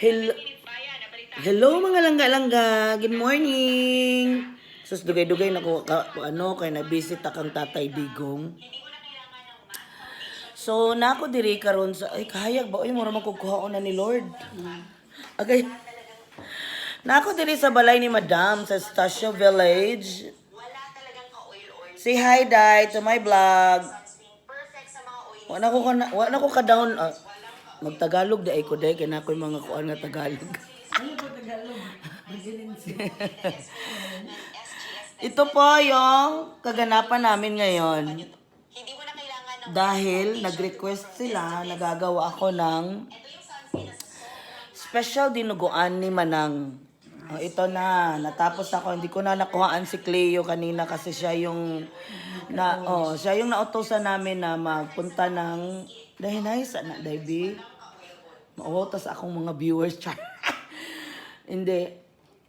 Hello, hello mga langga-langga. Good morning. Sus, dugay-dugay na ko, ka, ano, kay na-visit akang tatay Digong. So, nako diri karon sa, ay, kahayag ba? Ay, mura magkukuhaon na ni Lord. Okay. Nako diri sa balay ni Madam sa Stasio Village. Say hi, Dai, to my vlog. Wala ko ka, na- wala ko ka down. ah, magtagalog di ay ko dai kay na ako'y mga kuan nga Tagalog. Ano po Tagalog? Ito po yung kaganapan namin ngayon. Dahil nag-request sila, nagagawa ako ng special dinuguan ni Manang. Oh, ito na, natapos ako. Hindi ko na nakuhaan si Cleo kanina kasi siya yung na oh, siya yung nautosan namin na magpunta ng dahil nice na Davey. Mautos akong mga viewers char. Hindi.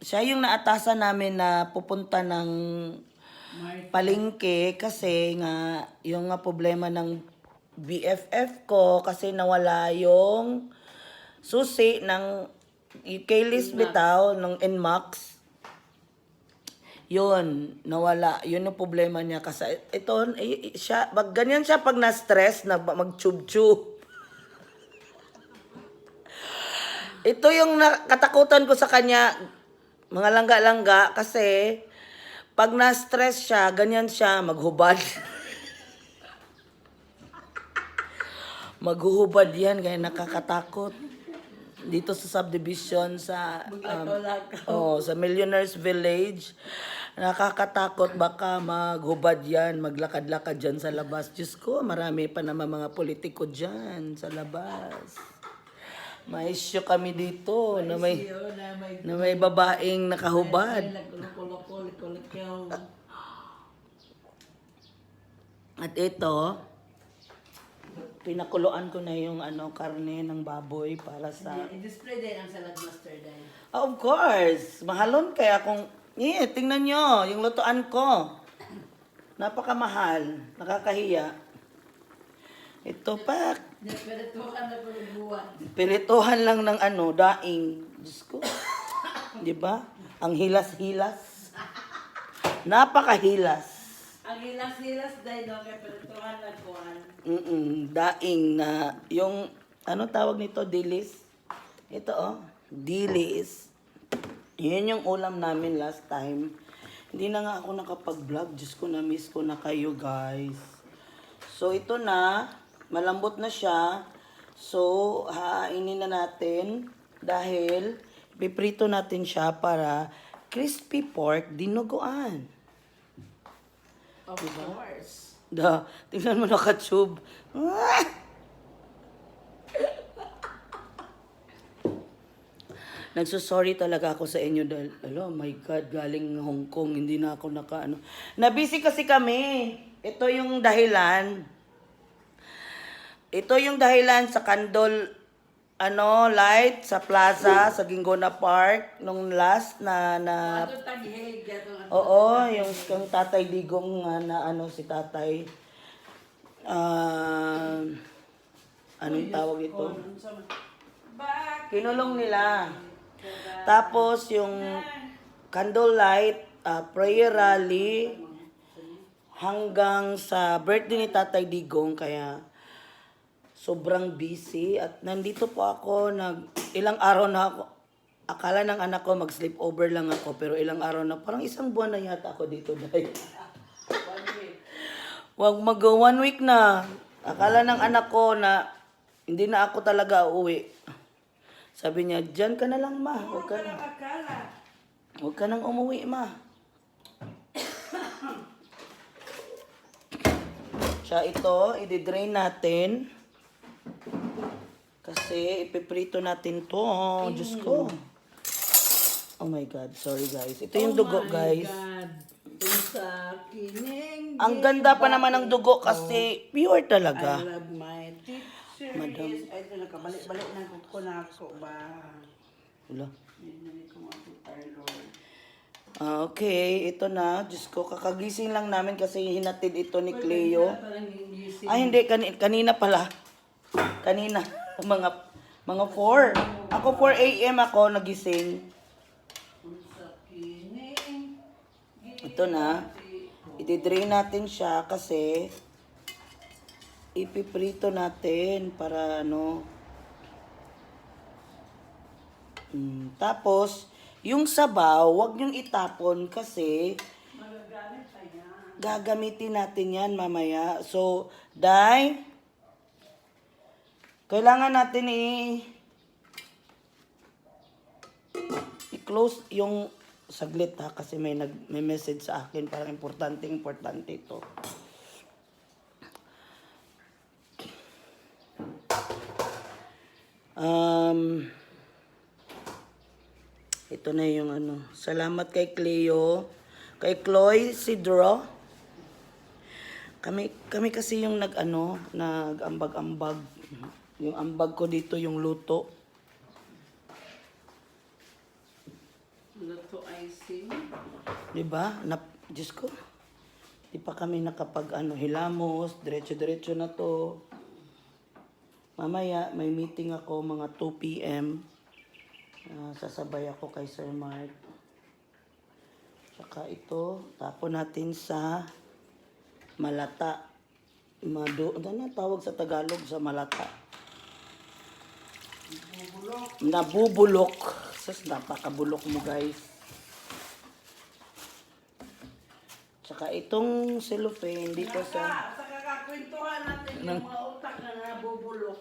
Siya yung naatasan namin na pupunta ng palengke kasi nga yung nga problema ng BFF ko kasi nawala yung susi ng kay Liz Bitaw ng Nmax. Yun, nawala. Yun yung problema niya kasi ito, eh, siya, pag ganyan siya pag na-stress, na mag-tube-tube. Ito yung nakatakutan ko sa kanya, mga langga-langga, kasi pag na-stress siya, ganyan siya, maghubad. Maghuhubad yan, kaya nakakatakot. Dito sa subdivision sa um, oh, sa Millionaires Village. Nakakatakot baka maghubad yan, maglakad-lakad dyan sa labas. Diyos ko, marami pa naman mga politiko dyan sa labas. May issue kami dito na may na may na may babaeng nakahubad. At ito, pinakuluan ko na yung ano karne ng baboy para sa i-display din ang salad master din. Oh, Of course, mahalon kaya kung eh tingnan nyo yung lutuan ko. Napakamahal, nakakahiya. Ito pa, Nagpedatukan na buwan. pirituhan lang ng ano, daing. Diyos ko. Di ba? Ang hilas-hilas. Napakahilas. Ang hilas-hilas din, no? Kaya pedatukan na kuhan. Mm daing na yung ano tawag nito dilis. Ito oh, dilis. Yun yung ulam namin last time. Hindi na nga ako nakapag-vlog. Diyos ko, na-miss ko na kayo guys. So ito na, malambot na siya. So hainin na natin dahil piprito natin siya para crispy pork dinuguan. Of course. Da, tingnan mo nakatube. Ah! Nagsusorry talaga ako sa inyo dahil, alo, my God, galing Hong Kong, hindi na ako naka, ano. Nabisi kasi kami. Ito yung dahilan. Ito yung dahilan sa Candol, ano, light sa plaza, sa Gingona Park, nung last na, na, ato Oo, yung kang tatay digong nga na ano si tatay. Ah, anong tawag ito? Kinulong nila. Tapos yung candlelight ah, prayer rally hanggang sa birthday ni Tatay Digong kaya sobrang busy at nandito po ako nag ilang araw na ako akala ng anak ko mag sleep over lang ako pero ilang araw na parang isang buwan na yata ako dito dahil Wag mag one week na. Akala ng anak ko na hindi na ako talaga uuwi. Sabi niya, dyan ka na lang ma. Huwag ka na. Huwag ka nang umuwi ma. Siya ito, i-drain natin. Kasi ipiprito natin to. Oh, Diyos ko. Oh my God, sorry guys. Ito yung dugo guys. Ang ganda pa naman ng dugo kasi pure I talaga. love my teacher. Madam. Yes, ay, ito, nakabalik-balik na ko na ako ba? Wala. Hindi ko matutar, Lord. Ah, okay, ito na. Diyos ko, kakagising lang namin kasi hinatid ito ni Cleo. Ay, hindi. Kani, kanina pala. Kanina. Mga, mga four. Ako 4 a.m. ako nagising. Ito na. Itidrain natin siya kasi ipiprito natin para ano. Mm, tapos, yung sabaw, wag niyong itapon kasi gagamitin natin yan mamaya. So, Day, kailangan natin i i-close yung saglit ha kasi may nag may message sa akin parang importante importante ito. Um, ito na yung ano. Salamat kay Cleo. Kay Chloe Sidro. Kami kami kasi yung nag ano, nag-ambag-ambag. Yung ambag ko dito yung luto. Luto icing. 'Di ba? Na Diyos ko. Di pa kami nakapag ano, hilamos, diretso-diretso na to. Mamaya may meeting ako mga 2 p.m. Ah, sasabay ako kay Sir Mark. Tsaka ito, tapon natin sa malata. Mado, ano na tawag sa Tagalog sa malata? Nabubulok. Sus, napakabulok mo guys. Tsaka itong cellophane dito sa... Sa kakakwentuhan natin yung mga utak na nabubulok.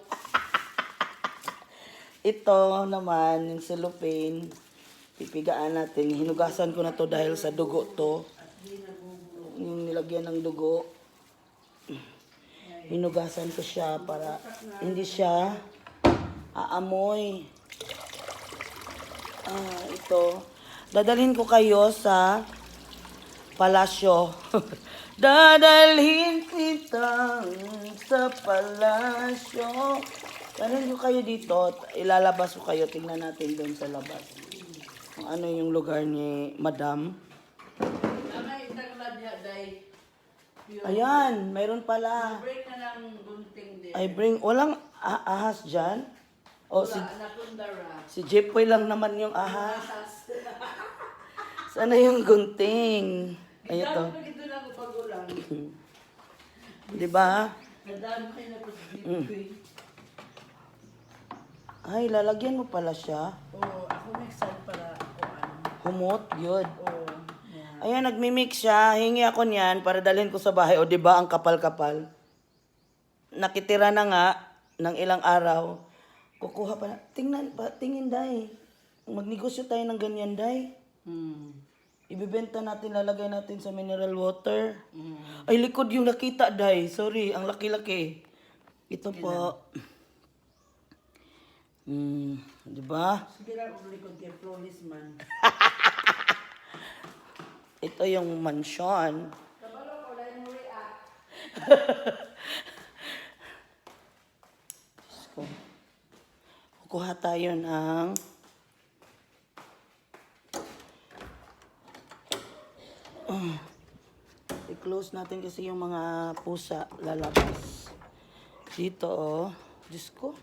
Ito naman, yung cellophane, pipigaan natin. Hinugasan ko na to dahil sa dugo to. Yung nilagyan ng dugo. Hinugasan ko siya para hindi siya aamoy. Ah, ito. Dadalhin ko kayo sa palasyo. Dadalhin kita sa palasyo. Dadalhin ko kayo dito. Ilalabas ko kayo. Tingnan natin doon sa labas. Kung ano yung lugar ni Madam. Ayan, mayroon pala. break na lang gunting din. I bring, walang a- ahas dyan? O si, si Jepoy lang naman yung ahas. Sana yung gunting? Ay, ito. Dami ito na ako pagulang. Di ba? Mm. DP. Ay, lalagyan mo pala siya. Oo, ako mixan para kung ano. Humot, good. Oo. yan. Ayan, nagmimix siya. Hingi ako niyan para dalhin ko sa bahay. O, di ba, ang kapal-kapal. Nakitira na nga ng ilang araw. Kukuha pa na. Tingnan pa, tingin, day. Magnegosyo tayo ng ganyan, day. Hmm. Ibibenta natin, lalagay natin sa mineral water. Hmm. Ay, likod yung nakita, day. Sorry, ang laki-laki. Ito po. Hmm, di ba? Sige lang, ulikod kay Flawless man. Ito yung mansion. Kabalo ko, dahil mo react. Diyos ko. Kukuha tayo ng Ah. i-close natin kasi yung mga pusa lalabas. Dito oh. Diyos ko.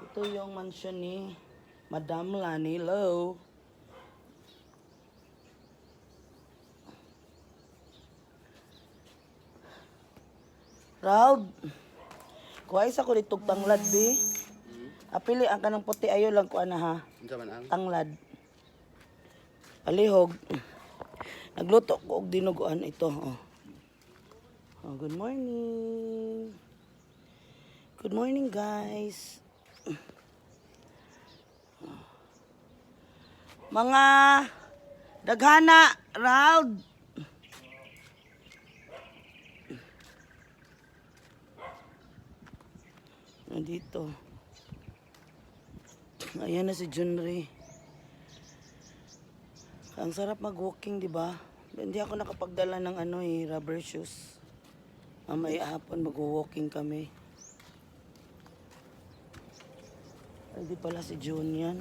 Ito yung mansion ni Madam Lani Low. Raul, kuha isa ko ditog tanglad, be. Apili ang kanang puti ayo lang ko ana ha. Tanglad. Palihog. Nagluto ko og dinuguan ito. Oh. Oh, good morning. Good morning, guys. Mga daghana, Raul. Nandito. Ayan na si Junri. Ang sarap mag-walking, di ba? Hindi ako nakapagdala ng ano eh, rubber shoes. Mamaya hapon mag-walking kami. Ay, di pala si June yan.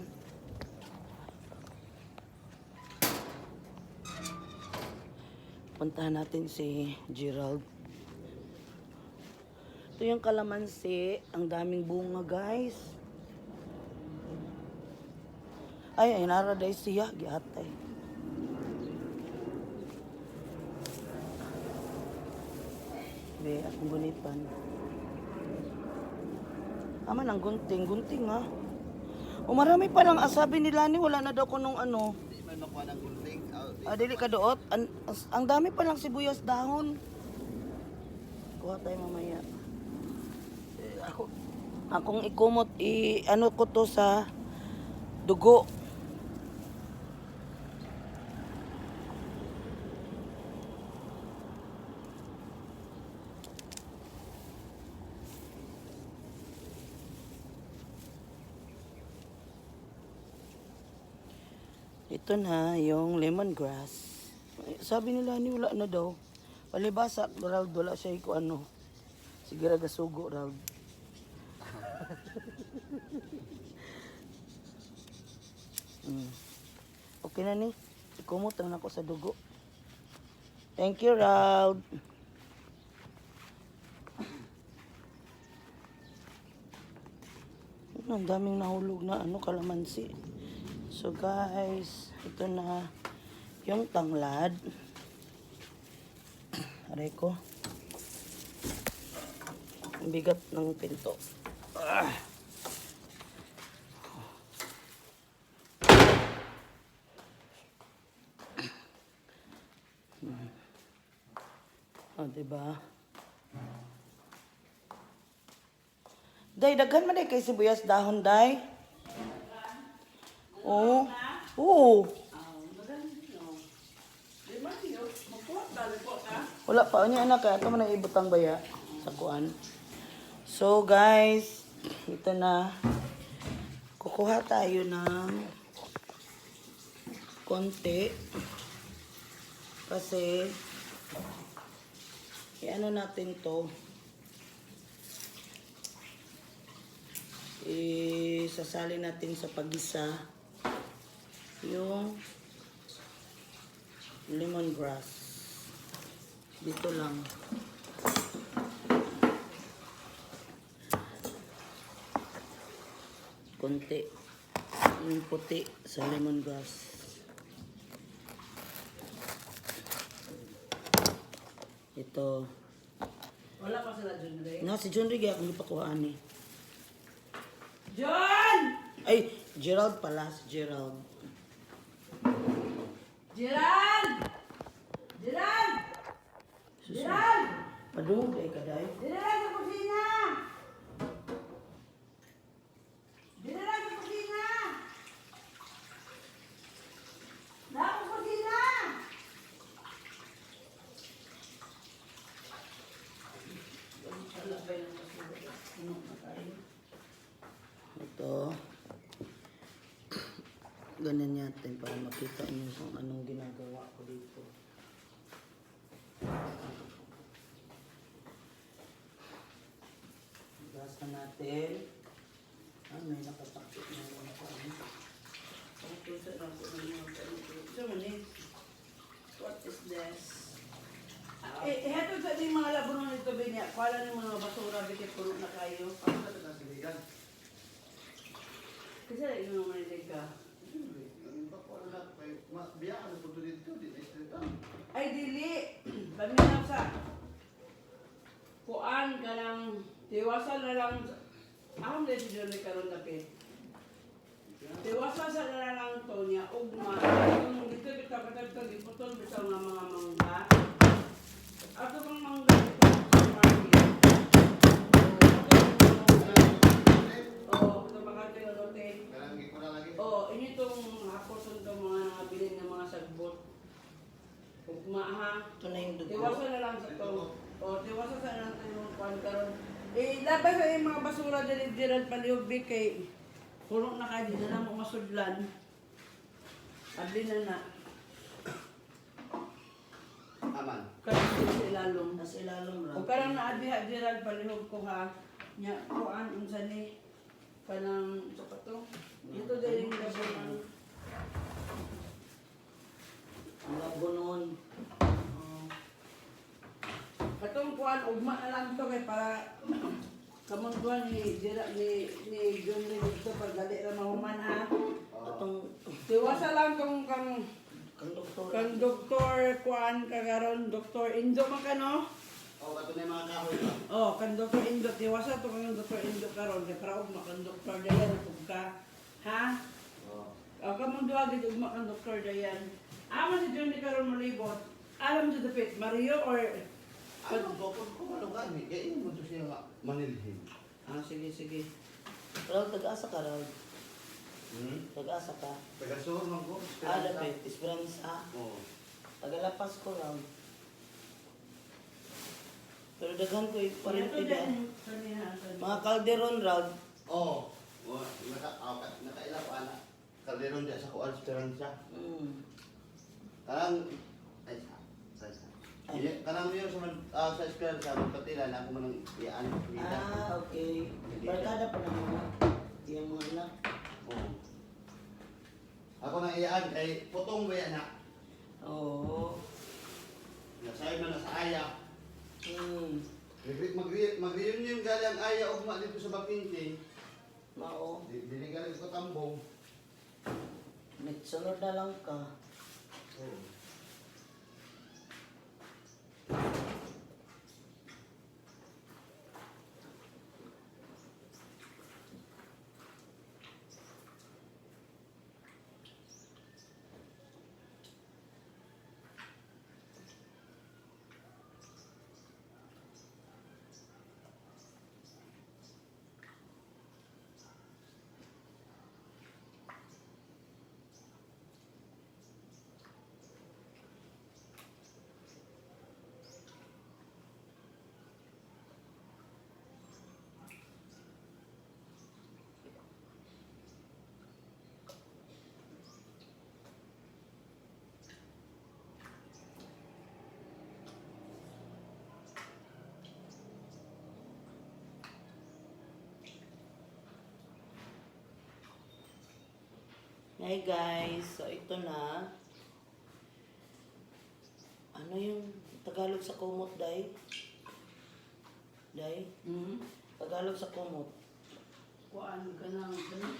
Puntahan natin si Gerald. Ito yung kalamansi. Ang daming bunga, guys. Ay, ay nara day siya gihatay. Be, akong gunipan. Aman ang gunting, gunting ha. O marami pa lang asabi nila ni wala na daw ko nung ano. Di man makuha ng gunting. Ah, Ah, dili ka doot. An, as- ang dami pa lang sibuyas dahon. Kuha tayo mamaya. Eh, ako, akong ikumot, i, ano ko to sa dugo. Ito na yung lemongrass. Sabi nila ni wala na daw. Palibasa raw wala siya ko ano. Sige ra gasugo raw. mm. Okay na ni. Ikumot na ako sa dugo. Thank you, Raud. Ang daming nahulog na ano kalamansi. So guys, ito na yung tanglad. Aray ko. Bigat ng pinto. Ah. Oh, diba? Day, daghan man day kay sibuyas dahon, day. Oo. Oo. Wala pa. Ano anak kaya? Ito mo nang ibutang baya sa kuan. So guys, ito na. Kukuha tayo ng konti. Kasi, i-ano natin to. Isasali natin sa pagisa yung lemongrass. Dito lang. Konti. Yung puti sa lemongrass. Ito. Wala pa sila dyan rin. Na, si John Riga akong ipakuhaan ni. John! Ay, Gerald pala, si Gerald. Gerald! Gerald! Gerald! Padung kay kaday. Gerald sa kusina! Gerald sa kusina! Na sa kusina! Ito. Ganyan natin para makita niyo kung anong ginagawa ko dito. Gas na natin. Ah, may nakatakot na mga kain. Okay, sa lang po ng mga. So, mani, what is this? Eh, heto sa di mga labunon nito binya. Kuala ng mga basura bigit puno na kayo. Ano sa siligan? Kasi yung mga nilig ka. Yung bakuha na kay mas biya ano po dito di na siligan. Ay, dili. Paminaw sa kuan ka lang. Tiwasan na lang. Akong dito dyan karon dapit. Tiwasan sa na lang to niya. Ugma. Yung dito bitaw bitaw bitaw diputol bitaw nga mga mangga. Ato bang mangga dito sa market. Oo, ito makati ng lote. Karang gi ko na lagi. Oo, inyo itong hapos itong mga nabilin sagbot. Ugma ha. Ito na yung dugo. Tiwasan na lang sa to. O, tiwasan sa lang tayo yung kwan karon. Eh, labas sa yung mga basura dali diran paliubik kay puno na kayo na lang masudlan. Abli na na. Aman. Kasi sa ilalong. Nasa ilalong O lang. karang naadiha diran palihog ko ha. Nya, kuan unsa ni kanang sa pato. Ito din yung labo ng Ang labo noon. Katong kuan ugma na lang to kay para kamang kuan ni Dira ni ni John Lee dito pag dali ra mahuman ha. Itong Tiwasa lang kung kang Kang doktor. kang doktor kuan kagaron doktor Indo man ka no? O, kato na mga kahoy ba? Oh, kan doktor Indo tiwasa to kang doktor Indo karon kay para ugma kan doktor dayan ug ka. Ha? Oo. O ka mong duwa gid ugma kan doktor dayan. Amo si Johnny karon malibot. Alam sa dapit Mario or Ano ba? Kung kumalugan eh. Kaya yun mo to siya nga manilhin. Ah, sige sige. Raul, tag-asa ka, Raul. Hmm? Tag-asa ka. Taga-suor man ko. Ah, lapit. Esperanza. Oo. Tagalapas ko, Raul. Pero daghan ko yung parintida. Mga kalderon, Raul. Oo. Oh, naka, oh, ka- nakaila pa na. Kalderon dyan sa Kuan Esperanza. Mm. Kanang, ay, sa, sa, sa. Ay. Iya, Kanang yun sa, man- ah, sa Esperanza, magpatila na ako manang iyaan. Ah, okay. Barkada pa naman. Yung mga anak. Oo. Ako nang iyaan, kay putong ba na? Oo. Nasa'yo na sa aya. Hmm. Mag- Mag-reunion gali ang aya ugma dito sa Bakinti. Mao. Di- Dili gali ko tambong. Nagsunod na lang ka. Oo. Hi guys, so ito na. Ano yung Tagalog sa kumot, Day? Day? Hmm. Tagalog sa kumot. Kuan ka nang ganun.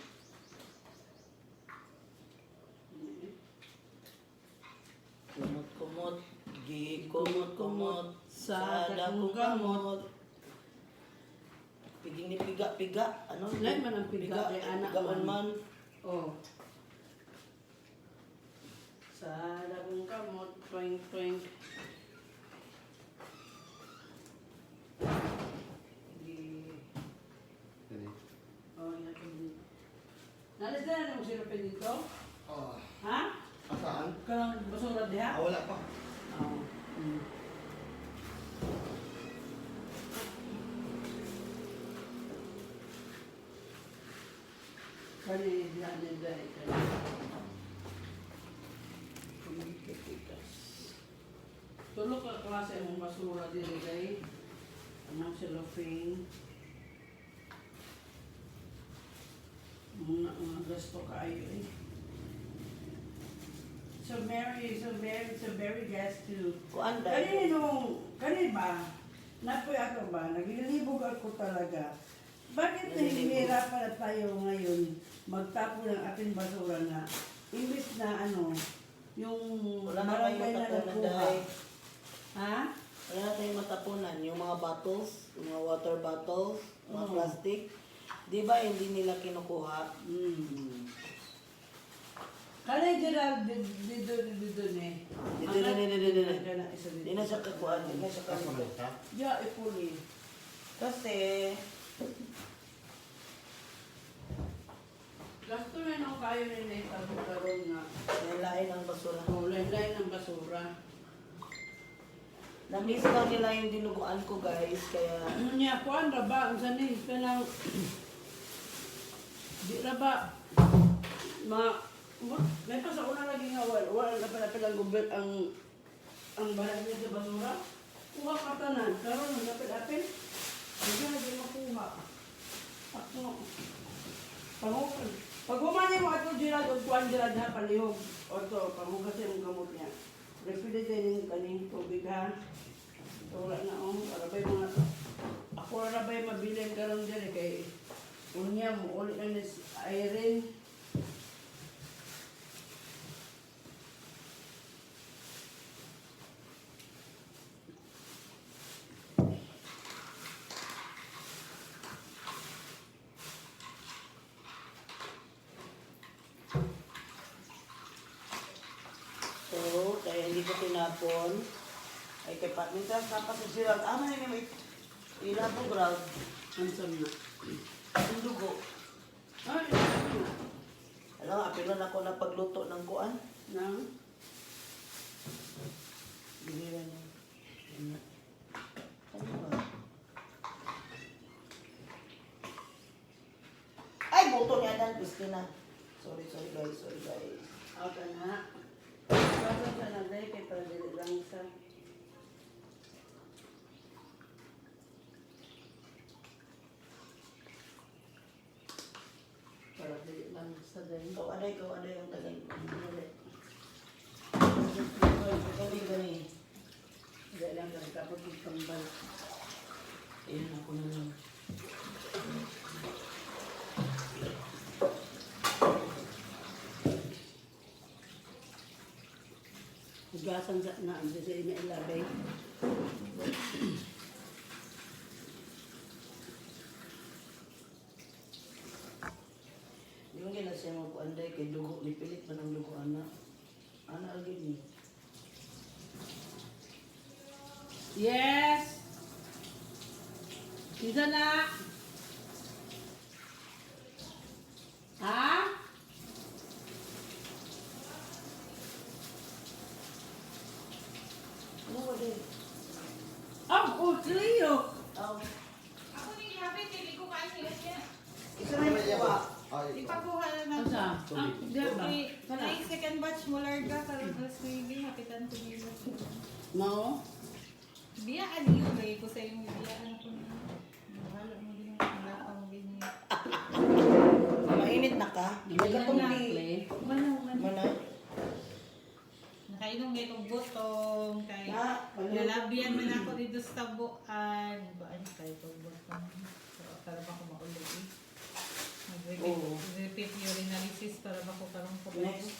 Kumot, kumot. Gi, kumot, kumot. Sa dagong kamot. Piging ni piga, piga. Ano? Lain man ang piga, kay anak Pigaon man. man. Oh. Sa dagong kamot, twing twing. Di. Dili. Oh, yan. Nalis na mo sila dito? Ah, Ha? asaan? Kanang basura diha? Ah, wala pa. Oo. Mm. Kani diha ni dai kani. Kumikitikas. Tulo ka klase mong basura diri dai. Anong cellophane. Mga mga gasto kaayo eh. So Mary, so Mary, so Mary gets to Kuan, Day? Kanino, kani ba? Napoy ako ba? Naglilibog ako talaga. Bakit nahihirapan na tayo ngayon magtapo ng ating basura na imbis na ano, yung Wala na barangay na. Day. Ha? Wala na tayong matapunan. Yung mga bottles, yung mga water bottles, mga Oo. plastic. Di ba hindi nila kinukuha? Hmm. Kani Gerald, dito, dito, dito ni. Dito, dito, dito, dito, dito. Hindi na siya kakuha. Hindi na siya Kaso kakuha. na siya. Ya, ipuli. Kasi, Gasto na nung kayo ni Nathan karon nga. nilain ang basura. Oh, lain-lain ng basura. Na-miss daw nila yung dinuguan ko guys. Kaya, Ano niya, kuan ra ba? Ang sani, kanang... Di ra? Ma... ma- May pa sa una lagi nga, wala, wala na pala palang gubit ang... Ang balat niya sa basura. Kuha ka tanan. Karon ang lapit-lapit. Hindi na di makuha. Ako. Pangukan. Pag humani mo ato Gerald o kuan Gerald ha, palihog. O to, pamugasin ang gamot niya. Refrigerating kaning tubig ha. Wala na oh, arabay mga ako arabay mabilin karon diri kay unya mo ulit na ni Irene. hindi tinapon. Ay kay pa, minsan tapos sa sirang, ah, man may ila po ground. Ang na. Ang dugo. Ay? Alam, apilon ako na pagluto ng kuan. Nang? Binira niya. Ano? Ba? Ay, buto niya dan, Christina. Sorry, sorry guys, sorry guys. Out na. Kay para dili lang. Para dili sa day. Ikaw, aday, ikaw, aday, ang tagal. Dili. Gani. Dili lang kapag itambal. Ayan, ako na lang. Hugasan sa na ang sa ina ilabay. Di mo gina siya magkuanday kay dugo, nipilit man ang dugo, anak. Ana, agad ni. Yes! Isa na! Ha? Ano ba din? Ang utliyo! Aw, Ako ni Happy, hindi ko kain sila siya. isa na yung kuha. Ay, Ipakuha na lang. Asa? Ah, diyan ba? Okay, Kana? like second batch mo larga, karon alas 9, hapitan ko nila. Mao? Biyaan niyo, lagay ko sa yung biyaan ako na. Mahalo mo din ang lapang din niya. Mainit na ka? May katumbi. Manaw, manaw. Mana? Nakainom ngayon kong butong, kay Na, manaw. Lalabian man ako dito sa tabuan. Baan kayo kong butong. So, para ba ako maulit eh. Mag-repeat Oo. repeat urinalysis para ba ako karong ko. Next.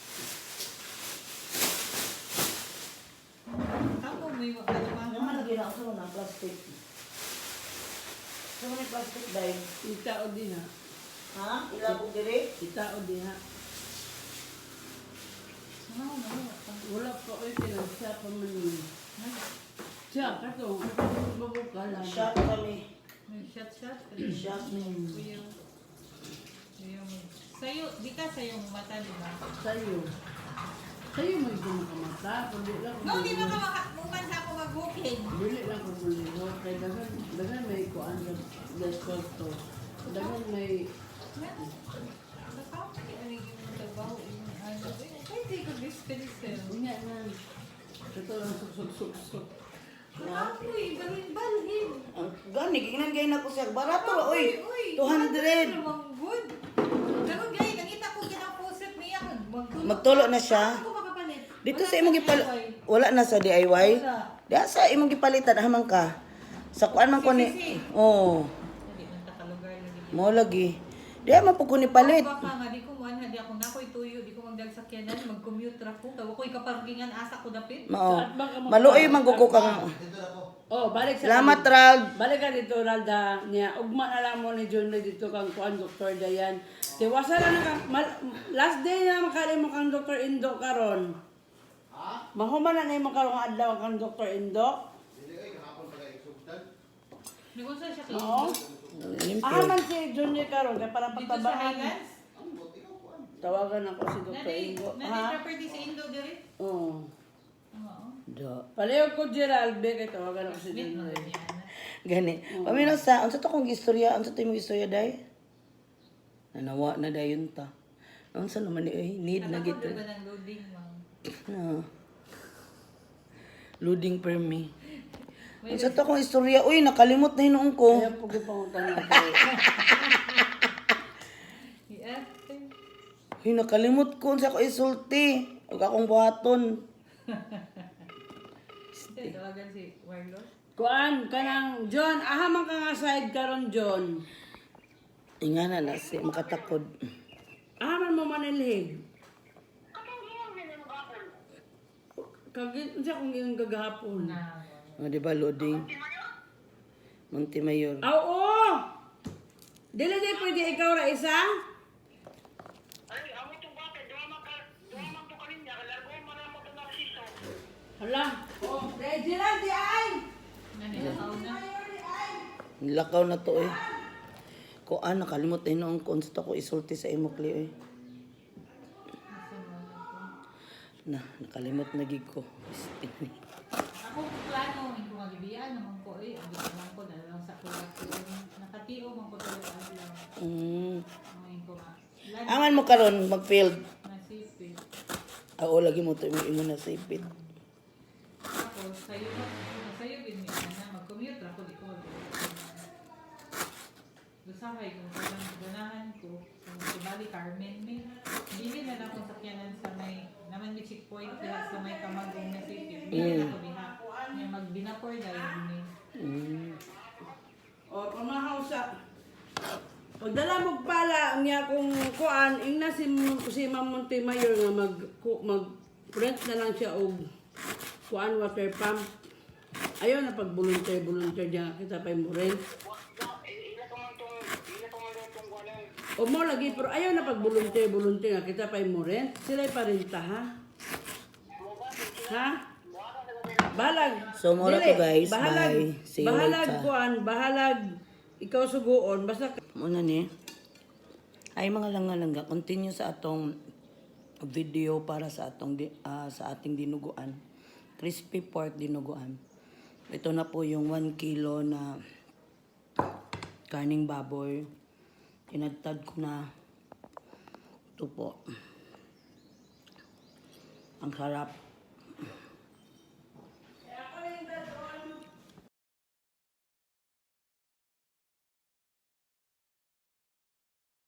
Tamo mo yung lagi na plastic. Sa mga plastic dahil. Itao din ha. Ha? Ilabog diri? Itao din ha. Ano mo na Wala pa ko pinagsa pa man yun. Siya, kato. Mabuka lang. Shot kami. Shot shot. Shot. Kuya. Kuya. Sa'yo, di ka sa'yo mata, di ba? Sa'yo. Sa'yo mo yung lang. No, di ba ka makamukan mag-booking? Dili lang ko buliho. Kaya dagan, dagan may kuan sa desperto. Dagan may... Nakapag ano yung ano. Ay, di ko dispenser. Unya na. Ito lang suksuk-suksuk. Nakapoy, balhin, balhin. Gani, ginan gay na ko siya. Barato oy. uy. 200. Namang good. Ganun gay, nakita ko kinaposit niya. Magtulo. Na siya. Dito sa imong. DIY. Wala na sa DIY. Wala. Diya sa imong gipalitan hamang ka. Sa kuan man ko ni. Man lagi. Mo lagi. Diya man po ko ni palit. Baka nga, di ko man, di ako na ko'y tuyo, di ko magdagsakyanan, mag-commute ra ko. Tawa ko'y kaparkingan, asa ko dapit. Mao. Ka Maluoy man ko kang. Oh, balik sa... Salamat Rald. Balik ka dito, Ralda. Niya, ugma na lang mo ni John Lee dito kang kuan, Dr. Dayan. Tiwasa na mal- last day na makali mo kang Dr. Indo karon. Mahuman na na yung makarong adlaw kang Dr. Indo. Hindi ay kahapon pa kayo subdan. Di ko sa siya kayo. Oo. Limpyo. Ahaman si John Lee karon kaya para Dito sa. Highlands? Ang. Tawagan ako si Dr. Nani, Indo. nani Ha? property sa Indo diri? Oo. Oo. Do. Palihog ko Gerald, be, kay tawagan ako si Smith mo Lee. yan. Gani. Paminaw sa, unsa to kong istorya, unsa to imong istorya day? Nanawa na dayon ta. Unsa naman ni eh, need na gid. Nakapag ba ng loading, ma'am? Ah. Loading per me. Unsa to kong istorya? Uy, nakalimot na hinuon ko. Kaya po gipangutan na Yes. Uy, nakalimot ko unsa ko isulti. Ug akong buhaton. Tawagan si Marlo. Kuan, kanang John, ahaman ka nga side karon John. Ingana na si makatakod. Ahaman mo manilhig. Kagin, unsa kung yung gagahapon? Na. O, di ba, loading? Montemayor. Aw, oo! Dili di pwede ikaw ra isa? Hala, oh, ready lang di ay. Lakaw na to eh. Ko ah, nakalimot eh noong konsta ko isulti sa imo Cleo eh. Na, nakalimot na gig ko. Ako kung plano, hindi ko magibiyaan naman ko eh. Ang lang ko na lang sa kulat ko. Nakatiyo man ko talaga lang. Mm. Ko Angan mo karon mag-field. nasipit. Oo, lagi mo to imo na sipit. Tapos, sa'yo sa'yo din niya na mag-commute ako di ko. Kung parang ganahan ko. Kung sumali Carmen, may bili na lang akong sakyanan sa may, naman may checkpoint diha sa may kamagong na sipit. Bili na ako diha. Yung magbinapor dahil din Mm. O, pamahaw sa... Pagdala mo pala niya kung kuan, ingna si, si Ma'am Montemayor nga mag, mag rent na lang siya og kuan water pump. Ayaw na pag volunteer volunteer niya kita pa mo rent. O mo lagi pero ayaw na pag volunteer volunteer nga kita pa mo rent. Sila pa renta ha. Ha? Bahalag. So, mura to, guys. Bahalag, Bye. See you bahalag later. kuan, bahalag ikaw suguon basta Muna ni. Ay mga langga-langga, continue sa atong video para sa atong ah, sa ating dinuguan. Crispy pork dinuguan. Ito na po yung 1 kilo na karning baboy. Tinadtad ko na. Ito po. Ang sarap.